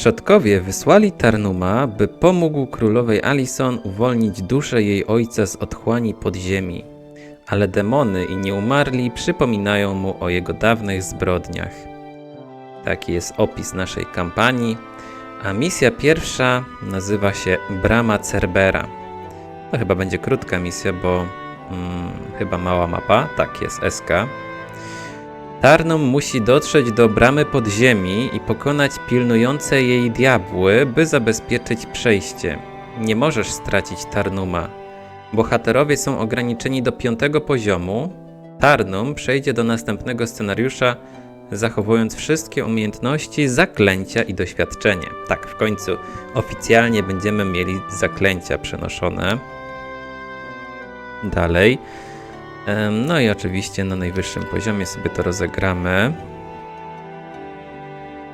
Przodkowie wysłali Tarnuma, by pomógł królowej Alison uwolnić duszę jej ojca z otchłani podziemi. Ale demony i nieumarli przypominają mu o jego dawnych zbrodniach. Taki jest opis naszej kampanii, a misja pierwsza nazywa się Brama Cerbera. To chyba będzie krótka misja, bo mm, chyba mała mapa, tak jest SK. Tarnum musi dotrzeć do bramy podziemi i pokonać pilnujące jej diabły, by zabezpieczyć przejście. Nie możesz stracić Tarnuma. Bohaterowie są ograniczeni do piątego poziomu. Tarnum przejdzie do następnego scenariusza, zachowując wszystkie umiejętności, zaklęcia i doświadczenie. Tak, w końcu oficjalnie będziemy mieli zaklęcia przenoszone. Dalej. No i oczywiście na najwyższym poziomie sobie to rozegramy.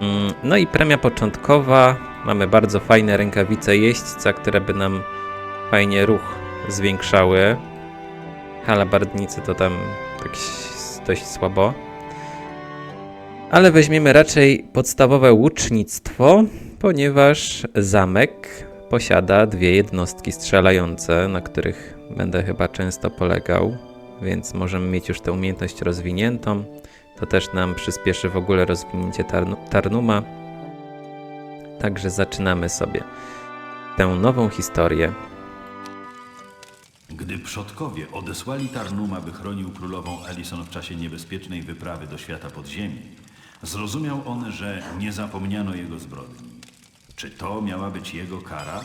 Mm, No i premia początkowa. Mamy bardzo fajne rękawice jeźdźca, które by nam fajnie ruch zwiększały. Halabardnicy to tam tak dość słabo. Ale weźmiemy raczej podstawowe łucznictwo, ponieważ zamek posiada dwie jednostki strzelające, na których będę chyba często polegał, więc możemy mieć już tę umiejętność rozwiniętą. To też nam przyspieszy w ogóle rozwinięcie tarnu Tarnuma. Także zaczynamy sobie tę nową historię. Gdy przodkowie odesłali Tarnuma, by chronił królową Alison w czasie niebezpiecznej wyprawy do świata podziemi, zrozumiał on, że nie zapomniano jego zbrodni. Czy to miała być jego kara?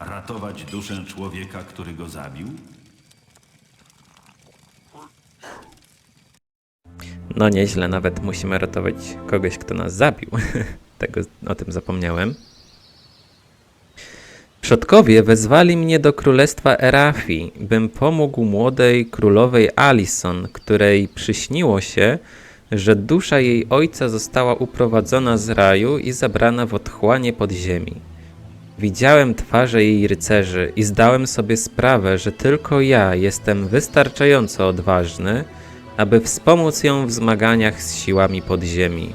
Ratować duszę człowieka, który go zabił? No nieźle, nawet musimy ratować kogoś, kto nas zabił. Tego, o tym zapomniałem. Przodkowie wezwali mnie do królestwa Erafi, bym pomógł młodej królowej Alison, której przyśniło się, że dusza jej ojca została uprowadzona z raju i zabrana w otchłanie podziemi. Widziałem twarze jej rycerzy i zdałem sobie sprawę, że tylko ja jestem wystarczająco odważny, aby wspomóc ją w zmaganiach z siłami podziemi.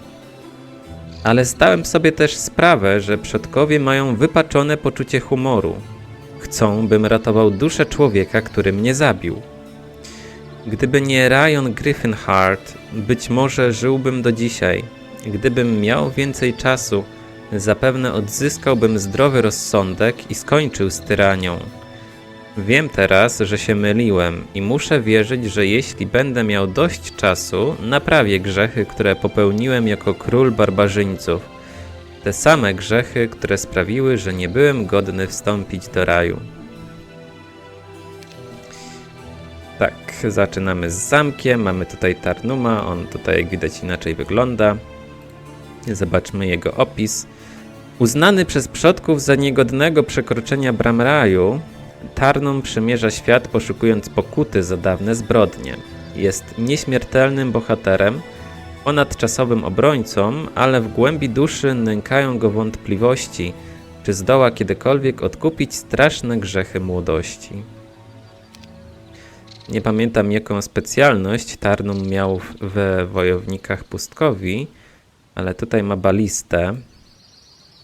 Ale zdałem sobie też sprawę, że przodkowie mają wypaczone poczucie humoru. Chcą, bym ratował duszę człowieka, który mnie zabił. Gdyby nie Ryan Griffinheart, być może żyłbym do dzisiaj. Gdybym miał więcej czasu, zapewne odzyskałbym zdrowy rozsądek i skończył z tyranią. Wiem teraz, że się myliłem i muszę wierzyć, że jeśli będę miał dość czasu, naprawię grzechy, które popełniłem jako król barbarzyńców. Te same grzechy, które sprawiły, że nie byłem godny wstąpić do raju. Tak, zaczynamy z zamkiem. Mamy tutaj Tarnuma, on tutaj jak widać inaczej wygląda. Zobaczmy jego opis. Uznany przez przodków za niegodnego przekroczenia bram raju, Tarnum przemierza świat poszukując pokuty za dawne zbrodnie. Jest nieśmiertelnym bohaterem, ponadczasowym obrońcą, ale w głębi duszy nękają go wątpliwości, czy zdoła kiedykolwiek odkupić straszne grzechy młodości. Nie pamiętam jaką specjalność Tarnum miał w- Wojownikach Pustkowi, ale tutaj ma balistę,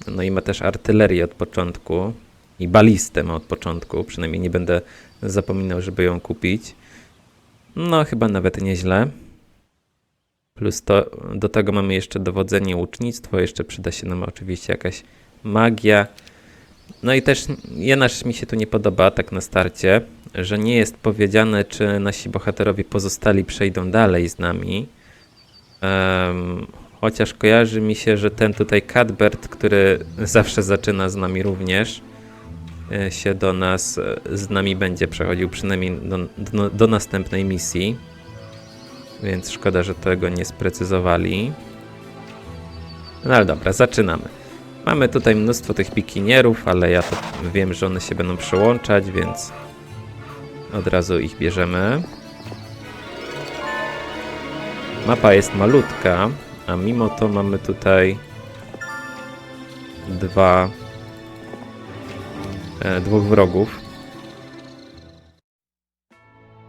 no i ma też artylerię od początku. I balistę ma od początku. Przynajmniej nie będę zapominał, żeby ją kupić. No, chyba nawet nieźle. Plus to, do tego mamy jeszcze dowodzenie łucznictwo. Jeszcze przyda się nam oczywiście jakaś magia. No i też rzecz mi się tu nie podoba, tak na starcie, że nie jest powiedziane, czy nasi bohaterowie pozostali przejdą dalej z nami. Em, chociaż kojarzy mi się, że ten tutaj Cadbert, który zawsze zaczyna z nami również, się do nas, e, z nami będzie przechodził przynajmniej do, do, następnej misji. Więc szkoda, że tego nie sprecyzowali. No ale dobra, zaczynamy. Mamy tutaj mnóstwo tych pikinierów, ale ja to wiem, że one się będą przyłączać, więc od razu ich bierzemy. Mapa jest malutka, a mimo to mamy tutaj dwa e, dwóch wrogów.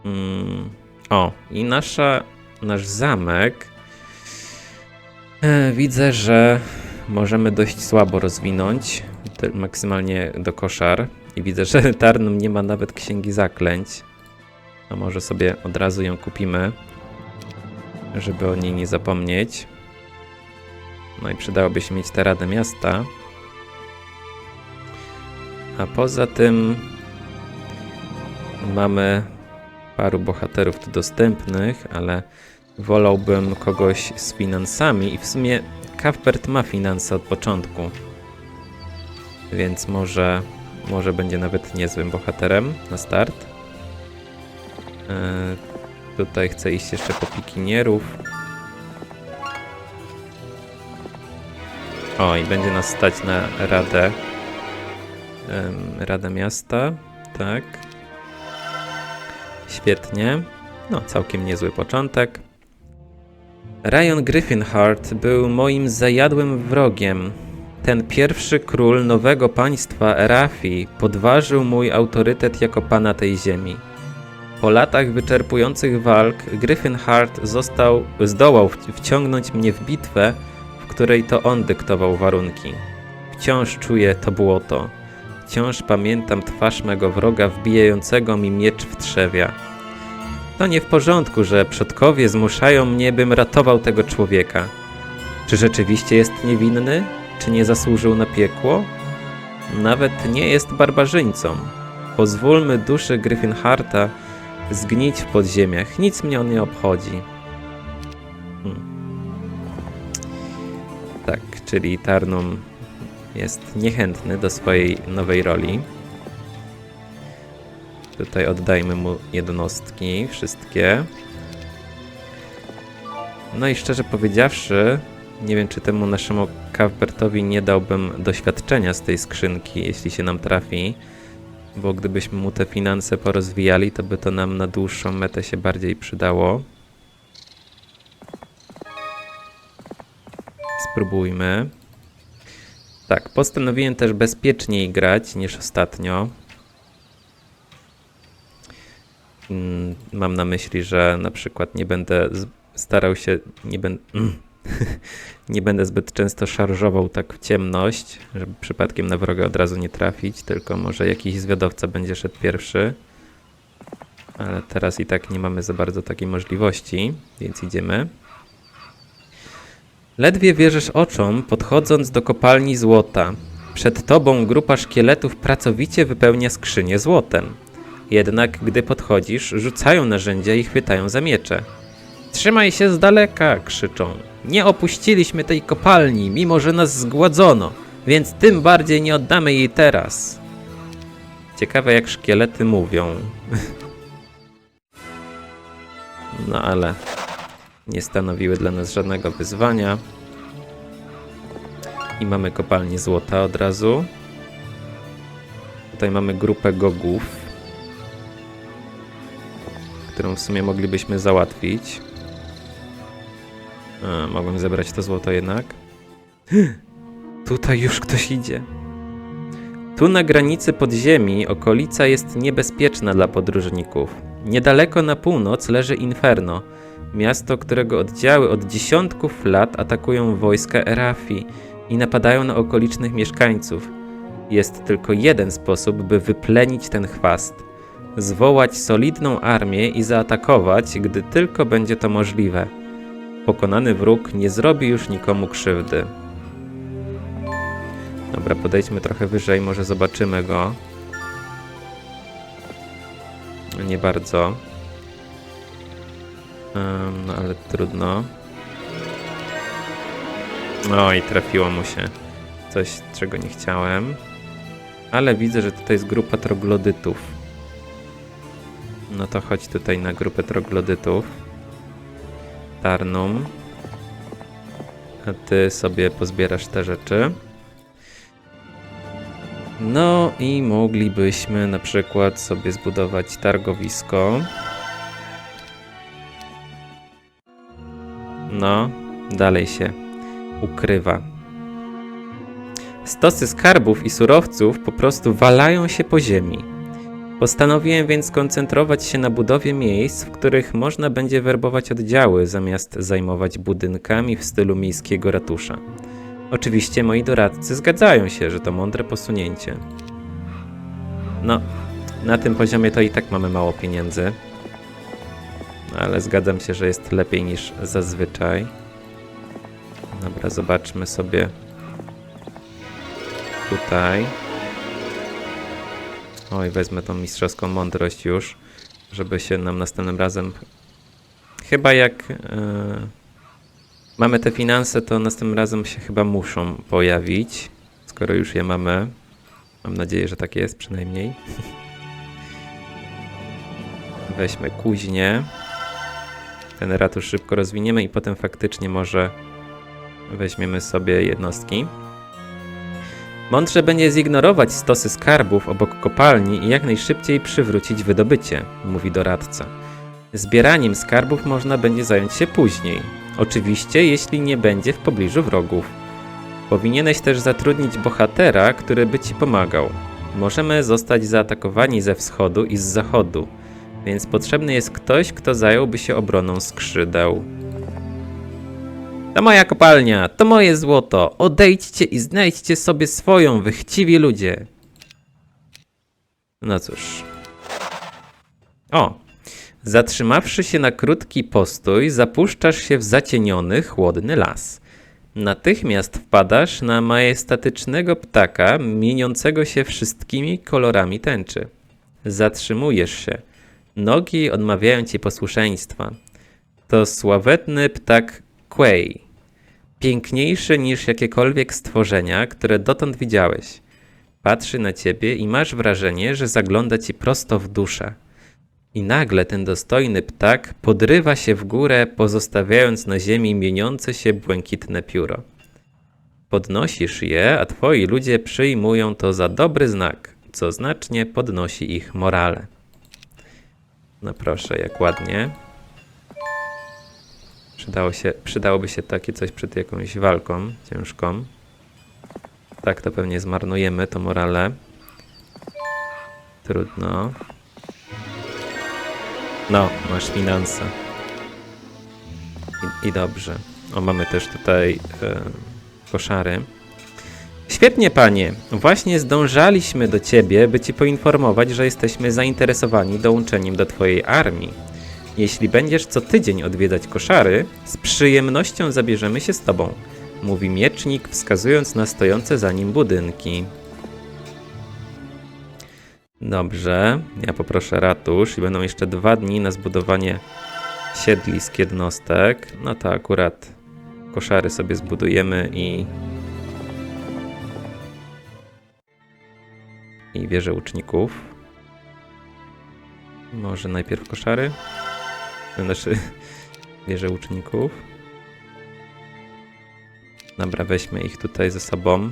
Mm, o, i nasza, nasz zamek. E, widzę, że możemy dość słabo rozwinąć, te- maksymalnie do koszar. I widzę, że Tarnum nie ma nawet księgi zaklęć. A może sobie od razu ją kupimy, żeby o niej nie zapomnieć. No i przydałoby się mieć tę Radę Miasta. A poza tym mamy paru bohaterów tu dostępnych, ale wolałbym kogoś z finansami i w sumie Cuthbert ma finanse od początku. Więc może, może będzie nawet niezłym bohaterem na start. E, tutaj chcę iść jeszcze po pikinierów. O, i będzie nas stać na radę. Em, Radę miasta, tak. Świetnie. No, całkiem niezły początek. Ryan Griffinheart był moim zajadłym wrogiem. Ten pierwszy król nowego państwa Erafi podważył mój autorytet jako pana tej ziemi. Po latach wyczerpujących walk Griffinheart został, zdołał wciągnąć mnie w bitwę, w której to on dyktował warunki. Wciąż czuję to błoto. Wciąż pamiętam twarz mego wroga wbijającego mi miecz w trzewia. To nie w porządku, że przodkowie zmuszają mnie, bym ratował tego człowieka. Czy rzeczywiście jest niewinny? Czy nie zasłużył na piekło? Nawet nie jest barbarzyńcą. Pozwólmy duszy Griffinharta zgnić w podziemiach. Nic mnie on nie obchodzi. Hmm. Tak, czyli Tarnum jest niechętny do swojej nowej roli. Tutaj oddajmy mu jednostki, wszystkie. No i szczerze powiedziawszy, nie wiem czy temu naszemu Cuthbertowi nie dałbym doświadczenia z tej skrzynki, jeśli się nam trafi. Bo gdybyśmy mu te finanse porozwijali, to by to nam na dłuższą metę się bardziej przydało. Spróbujmy. Tak, postanowiłem też bezpieczniej grać niż ostatnio. Mm, Mam na myśli, że na przykład nie będę starał się, nie, ben, nie będę zbyt często szarżował tak w ciemność, żeby przypadkiem na wroga od razu nie trafić, tylko może jakiś zwiadowca będzie szedł pierwszy. Ale teraz i tak nie mamy za bardzo takiej możliwości, więc idziemy. Ledwie wierzysz oczom, podchodząc do kopalni złota. Przed tobą grupa szkieletów pracowicie wypełnia skrzynię złotem. Jednak gdy podchodzisz, rzucają narzędzia i chwytają za miecze. Trzymaj się z daleka, krzyczą. Nie opuściliśmy tej kopalni, mimo że nas zgładzono, więc tym bardziej nie oddamy jej teraz. Ciekawe jak szkielety mówią. No ale nie stanowiły dla nas żadnego wyzwania. I mamy kopalnię złota od razu. Tutaj mamy grupę gogów, którą w sumie moglibyśmy załatwić. A, mogłem zebrać to złoto jednak. Tutaj już ktoś idzie. Tu na granicy podziemi okolica jest niebezpieczna dla podróżników. Niedaleko na północ leży Inferno, miasto, którego oddziały od dziesiątków lat atakują wojska Erafi i napadają na okolicznych mieszkańców. Jest tylko jeden sposób, by wyplenić ten chwast. Zwołać solidną armię i zaatakować, gdy tylko będzie to możliwe. Pokonany wróg nie zrobi już nikomu krzywdy. Dobra, podejdźmy trochę wyżej, może zobaczymy go. Nie bardzo. No ale trudno. Oj, trafiło mu się coś, czego nie chciałem. Ale widzę, że tutaj jest grupa troglodytów. No to chodź tutaj na grupę troglodytów. Tarnum. A ty sobie pozbierasz te rzeczy. No i moglibyśmy na przykład sobie zbudować targowisko. No, dalej się ukrywa. Stosy skarbów i surowców po prostu walają się po ziemi. Postanowiłem więc skoncentrować się na budowie miejsc, w których można będzie werbować oddziały, zamiast zajmować budynkami w stylu miejskiego ratusza. Oczywiście moi doradcy zgadzają się, że to mądre posunięcie. No, na tym poziomie to i tak mamy mało pieniędzy. Ale zgadzam się, że jest lepiej niż zazwyczaj. Dobra, zobaczmy sobie tutaj. Oj, wezmę tą mistrzowską mądrość już, żeby się nam następnym razem. Chyba jak e, mamy te finanse, to następnym razem się chyba muszą pojawić, skoro już je mamy. Mam nadzieję, że tak jest przynajmniej. Weźmy kuźnię. Ten ratusz szybko rozwiniemy i potem faktycznie może weźmiemy sobie jednostki. Mądrze będzie zignorować stosy skarbów obok kopalni i jak najszybciej przywrócić wydobycie, mówi doradca. Zbieraniem skarbów można będzie zająć się później. Oczywiście, jeśli nie będzie w pobliżu wrogów. Powinieneś też zatrudnić bohatera, który by ci pomagał. Możemy zostać zaatakowani ze wschodu i z zachodu, więc potrzebny jest ktoś, kto zająłby się obroną skrzydeł. To moja kopalnia, to moje złoto. Odejdźcie i znajdźcie sobie swoją, wy chciwi ludzie. No cóż. O! Zatrzymawszy się na krótki postój, zapuszczasz się w zacieniony, chłodny las. Natychmiast wpadasz na majestatycznego ptaka, mieniącego się wszystkimi kolorami tęczy. Zatrzymujesz się. Nogi odmawiają ci posłuszeństwa. To sławetny ptak Quay. Piękniejszy niż jakiekolwiek stworzenia, które dotąd widziałeś. Patrzy na ciebie i masz wrażenie, że zagląda ci prosto w duszę. I nagle ten dostojny ptak podrywa się w górę, pozostawiając na ziemi mieniące się błękitne pióro. Podnosisz je, a twoi ludzie przyjmują to za dobry znak, co znacznie podnosi ich morale. No proszę, jak ładnie. Przydało się, przydałoby się takie coś przed jakąś walką ciężką. Tak, to pewnie zmarnujemy to morale. Trudno. No, masz finanse. I, i dobrze. O, mamy też tutaj e, koszary. Świetnie, panie. Właśnie zdążaliśmy do ciebie, by ci poinformować, że jesteśmy zainteresowani dołączeniem do twojej armii. Jeśli będziesz co tydzień odwiedzać koszary, z przyjemnością zabierzemy się z tobą, mówi miecznik, wskazując na stojące za nim budynki. Dobrze, ja poproszę ratusz i będą jeszcze dwa dni na zbudowanie siedlisk jednostek. No to akurat koszary sobie zbudujemy i. I wieżę łuczników. Może najpierw koszary? Znaczy, wieżę łuczników. Dobra, weźmy ich tutaj ze sobą.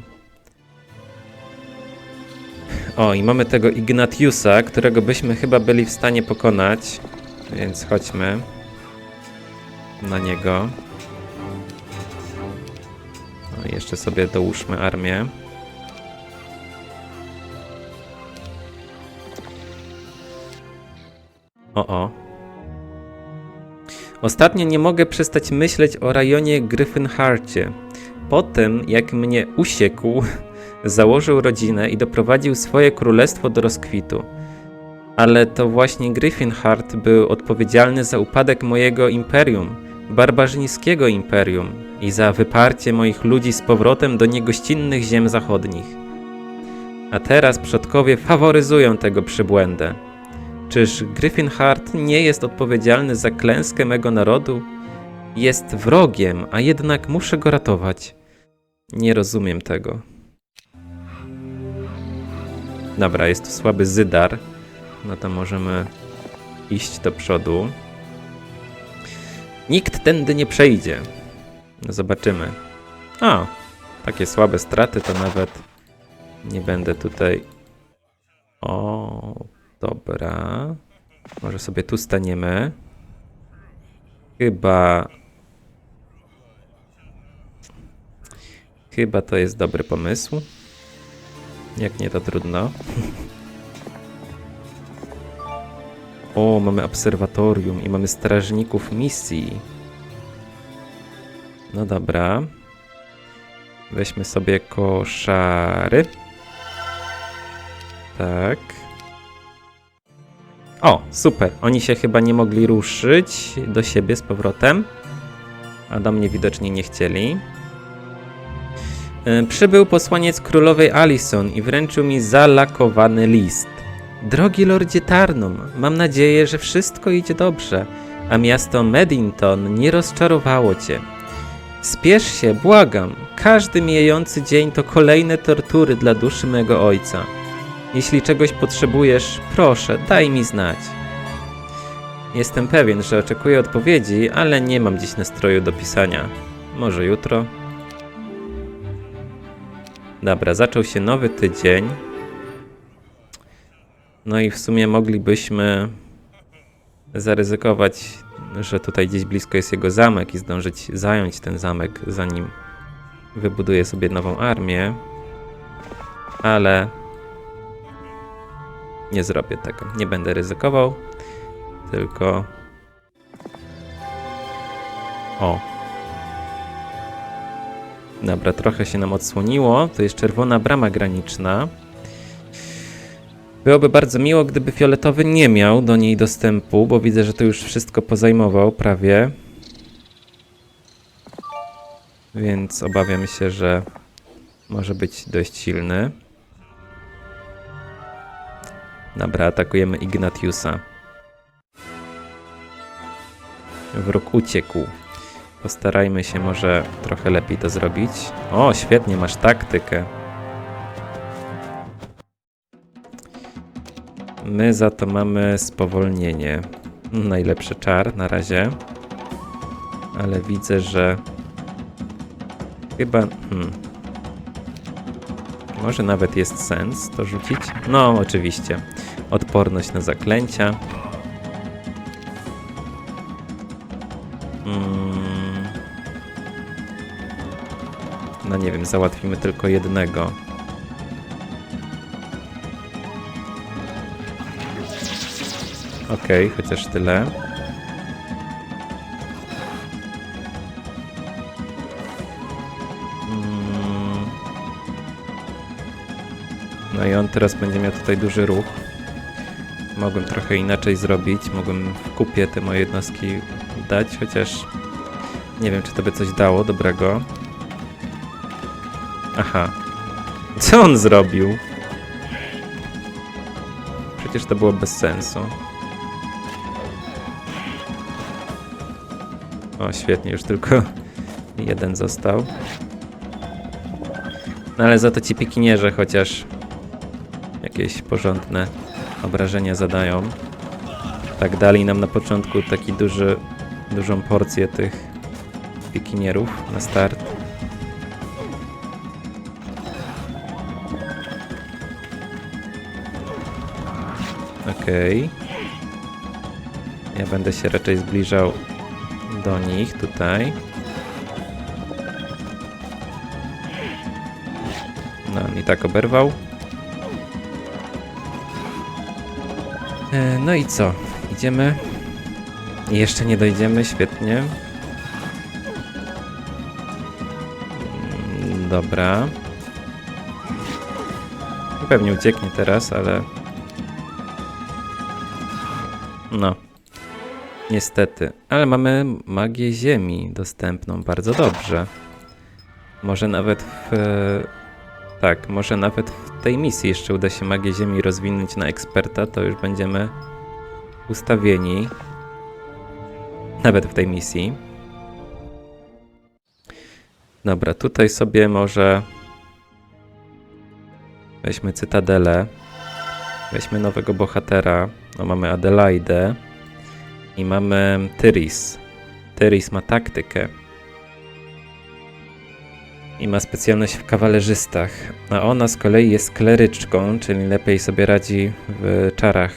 O, i mamy tego Ignatiusa, którego byśmy chyba byli w stanie pokonać. Więc chodźmy na niego. O, i jeszcze sobie dołóżmy armię. O, o. Ostatnio nie mogę przestać myśleć o rejonie Gryffindharcie. Po tym, jak mnie usiekł, założył rodzinę i doprowadził swoje królestwo do rozkwitu. Ale to właśnie Gryffindhart był odpowiedzialny za upadek mojego imperium, barbarzyńskiego imperium i za wyparcie moich ludzi z powrotem do niegościnnych ziem zachodnich. A teraz przodkowie faworyzują tego przybłędę. Czyż Gryffindhart nie jest odpowiedzialny za klęskę mego narodu? Jest wrogiem, a jednak muszę go ratować. Nie rozumiem tego. Dobra, jest tu słaby Zydar. No to możemy iść do przodu. Nikt tędy nie przejdzie. No zobaczymy. A, takie słabe straty to nawet nie będę tutaj. O, dobra. Może sobie tu staniemy. Chyba. Chyba to jest dobry pomysł. Jak nie, to trudno. O, mamy obserwatorium i mamy strażników misji. No dobra. Weźmy sobie koszary. Tak. O, super. Oni się chyba nie mogli ruszyć do siebie z powrotem. A do mnie widocznie nie chcieli. E, Przybył posłaniec królowej Alison i wręczył mi zalakowany list. Drogi lordzie Tarnum, mam nadzieję, że wszystko idzie dobrze, a miasto Medington nie rozczarowało cię. Spiesz się, błagam. Każdy mijający dzień to kolejne tortury dla duszy mego ojca. Jeśli czegoś potrzebujesz, proszę, daj mi znać. Jestem pewien, że oczekuję odpowiedzi, ale nie mam dziś nastroju do pisania. Może jutro? Dobra, zaczął się nowy tydzień. No i w sumie moglibyśmy zaryzykować, że tutaj gdzieś blisko jest jego zamek i zdążyć zająć ten zamek, zanim wybuduje sobie nową armię. Ale nie zrobię tego. Nie będę ryzykował, tylko. O. Dobra, trochę się nam odsłoniło. To jest czerwona brama graniczna. Byłoby bardzo miło, gdyby fioletowy nie miał do niej dostępu, bo widzę, że to już wszystko pozajmował prawie. Więc obawiam się, że może być dość silny. Dobra, atakujemy Ignatiusa. Wróg uciekł. Postarajmy się może trochę lepiej to zrobić. O, świetnie, masz taktykę. My za to mamy spowolnienie. Najlepszy czar na razie. Ale widzę, że chyba. Hmm. Może nawet jest sens to rzucić? No, oczywiście. Odporność na zaklęcia. Mm. No nie wiem, załatwimy tylko jednego. Okej, chociaż tyle. Mm. No i on teraz będzie miał tutaj duży ruch. Mogłem trochę inaczej zrobić, mogłem w kupie te moje jednostki dać, chociaż nie wiem, czy to by coś dało dobrego. Aha. Co on zrobił? Przecież to było bez sensu. O, świetnie, już tylko jeden został. No ale za to ci pikinierze chociaż jakieś porządne obrażenia zadają. Tak dali nam na początku taki duży, dużą porcję tych pikinierów na start. Okej. Ja będę się raczej zbliżał do nich tutaj. No, i tak oberwał. No i co? Idziemy? Jeszcze nie dojdziemy, świetnie. Mm, Dobra. Pewnie ucieknie teraz, ale. No. Niestety. Ale mamy magię ziemi dostępną bardzo dobrze. Może nawet w. Tak, może nawet w tej misji jeszcze uda się magię ziemi rozwinąć na eksperta, to już będziemy ustawieni. Nawet w tej misji. Dobra, tutaj sobie może weźmy cytadelę. Weźmy nowego bohatera. No, mamy Adelaidę. I mamy Tyris. Tyris ma taktykę. I ma specjalność w kawalerzystach. A ona z kolei jest kleryczką, czyli lepiej sobie radzi w czarach.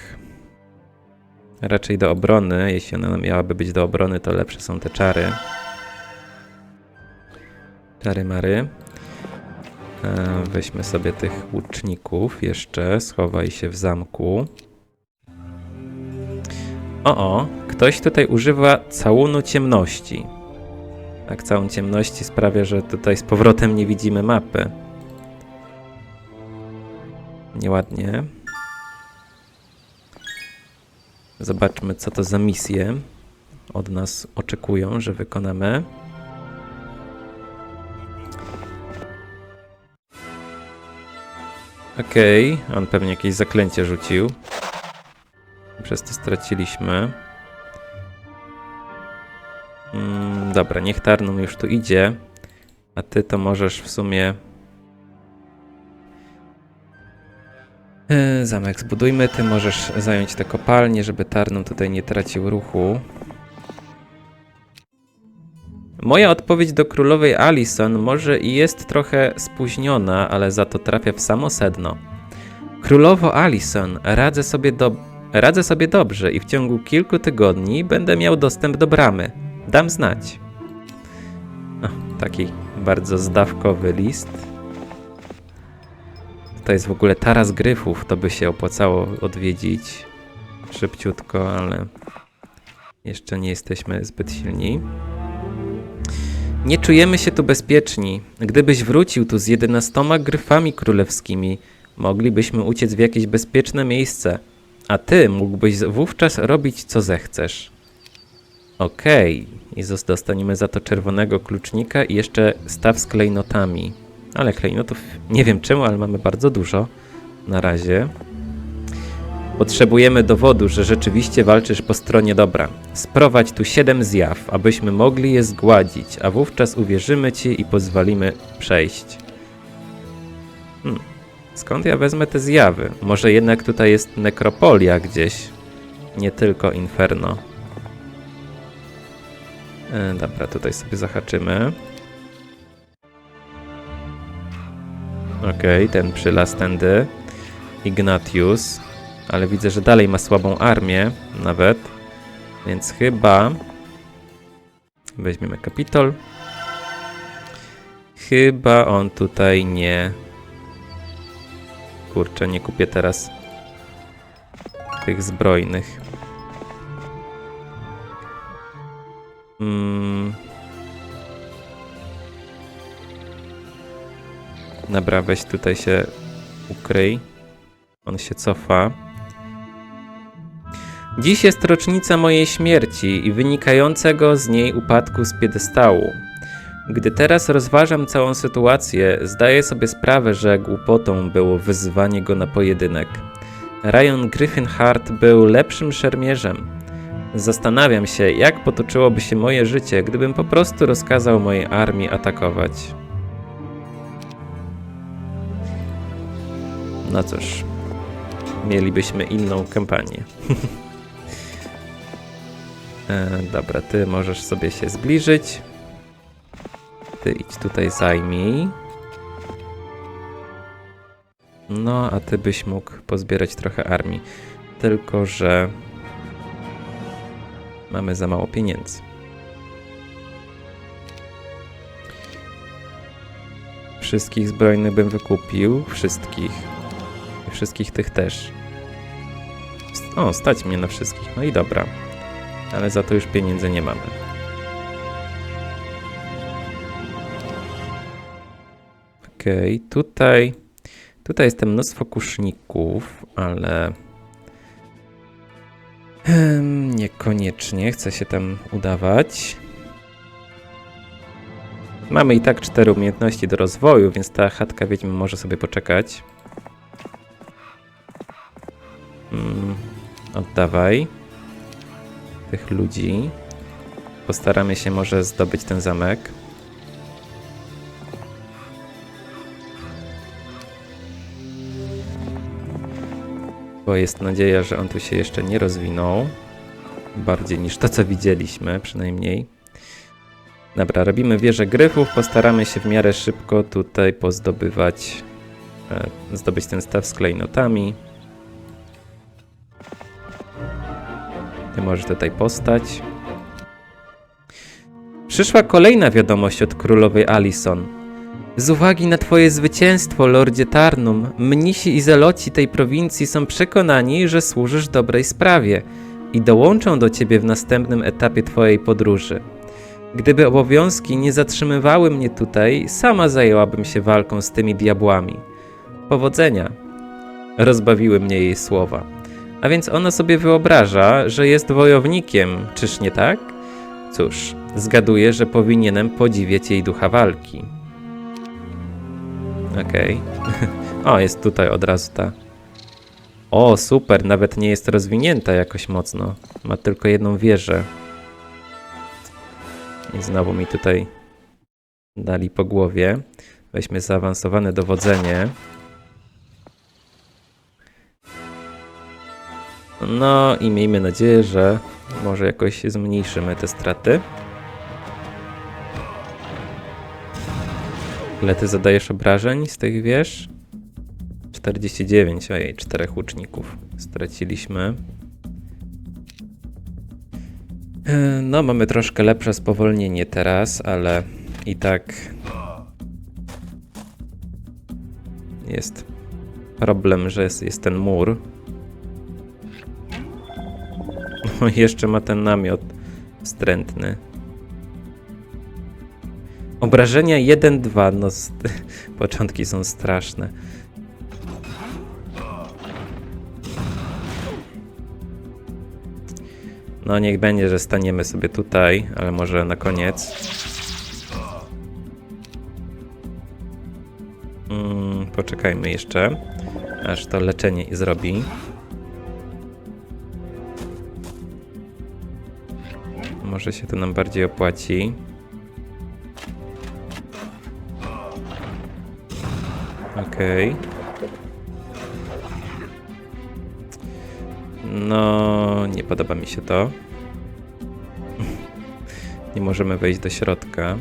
Raczej do obrony. Jeśli ona miałaby być do obrony, to lepsze są te czary. Czary mary. E, Weźmy sobie tych łuczników jeszcze. Schowaj się w zamku. O, o, ktoś tutaj używa całunu ciemności. Całą ciemności sprawia, że tutaj z powrotem nie widzimy mapy. Nieładnie. Zobaczmy, co to za misje od nas oczekują, że wykonamy. Okej, on pewnie jakieś zaklęcie rzucił. Przez to straciliśmy. Dobra, niech Tarnum już tu idzie. A ty to możesz w sumie. Yy, zamek zbudujmy. Ty możesz zająć te kopalnie, żeby Tarnum tutaj nie tracił ruchu. Moja odpowiedź do królowej Alison może i jest trochę spóźniona, ale za to trafia w samo sedno. Królowo Alison, radzę sobie, do... radzę sobie dobrze i w ciągu kilku tygodni będę miał dostęp do bramy. Dam znać. Taki bardzo zdawkowy list. To jest w ogóle taras gryfów, to by się opłacało odwiedzić szybciutko, ale jeszcze nie jesteśmy zbyt silni. Nie czujemy się tu bezpieczni. Gdybyś wrócił tu z jedenastoma gryfami królewskimi, moglibyśmy uciec w jakieś bezpieczne miejsce, a ty mógłbyś wówczas robić co zechcesz. Okej, i dostaniemy za to czerwonego klucznika i jeszcze staw z klejnotami. Ale klejnotów nie wiem czemu, ale mamy bardzo dużo na razie. Potrzebujemy dowodu, że rzeczywiście walczysz po stronie dobra. Sprowadź tu siedem zjaw, abyśmy mogli je zgładzić, a wówczas uwierzymy ci i pozwolimy przejść. Hmm. Skąd ja wezmę te zjawy? Może jednak tutaj jest nekropolia gdzieś, nie tylko inferno. E, dobra, tutaj sobie zahaczymy. Okej, ten przylas tędy. Ignatius. Ale widzę, że dalej ma słabą armię nawet. Więc chyba... Weźmiemy Kapitol. Chyba on tutaj nie... Kurczę, nie kupię teraz tych zbrojnych. Dobra, weź tutaj się ukryj. On się cofa. Dziś jest rocznica mojej śmierci i wynikającego z niej upadku z piedestału. Gdy teraz rozważam całą sytuację, zdaję sobie sprawę, że głupotą było wyzywanie go na pojedynek. Ryan Griffinhart był lepszym szermierzem. Zastanawiam się, jak potoczyłoby się moje życie, gdybym po prostu rozkazał mojej armii atakować. No cóż, mielibyśmy inną kampanię. e, dobra, ty możesz sobie się zbliżyć. Ty idź tutaj zajmij. No, a ty byś mógł pozbierać trochę armii. Tylko, że mamy za mało pieniędzy. Wszystkich zbrojnych bym wykupił. Wszystkich. Wszystkich tych też. O, stać mnie na wszystkich. No i dobra. Ale za to już pieniędzy nie mamy. Okej, tutaj. Tutaj jest mnóstwo kuszników, ale. Em, niekoniecznie chcę się tam udawać. Mamy i tak cztery umiejętności do rozwoju, więc ta chatka wiedźmy może sobie poczekać. Mm, oddawaj tych ludzi. Postaramy się może zdobyć ten zamek. Bo jest nadzieja, że on tu się jeszcze nie rozwinął. Bardziej niż to, co widzieliśmy, przynajmniej. Dobra, robimy wieżę gryfów. Postaramy się w miarę szybko tutaj pozdobywać, e, zdobyć ten staw z klejnotami. Ty możesz tutaj postać. Przyszła kolejna wiadomość od królowej Alison. Z uwagi na twoje zwycięstwo, lordzie Tarnum, mnisi i zeloci tej prowincji są przekonani, że służysz dobrej sprawie i dołączą do ciebie w następnym etapie twojej podróży. Gdyby obowiązki nie zatrzymywały mnie tutaj, sama zajęłabym się walką z tymi diabłami. Powodzenia. Rozbawiły mnie jej słowa. A więc ona sobie wyobraża, że jest wojownikiem, czyż nie tak? Cóż, zgaduję, że powinienem podziwiać jej ducha walki. Okej. o, jest tutaj od razu ta. O, super, nawet nie jest rozwinięta jakoś mocno. Ma tylko jedną wieżę. I znowu mi tutaj dali po głowie. Weźmy zaawansowane dowodzenie. No i miejmy nadzieję, że może jakoś zmniejszymy te straty. Ile ty zadajesz obrażeń z tych wież? 49, ojej, czterech łuczników straciliśmy. E, No, mamy troszkę lepsze spowolnienie teraz, ale i tak jest problem, że jest, jest ten mur. Jeszcze ma ten namiot wstrętny. Obrażenia 1-2, no początki są straszne. No niech będzie, że staniemy sobie tutaj, ale może na koniec. Mm, poczekajmy jeszcze, aż to leczenie zrobi. Może się to nam bardziej opłaci. Okej. No, nie podoba mi się to. Nie możemy wejść do środka.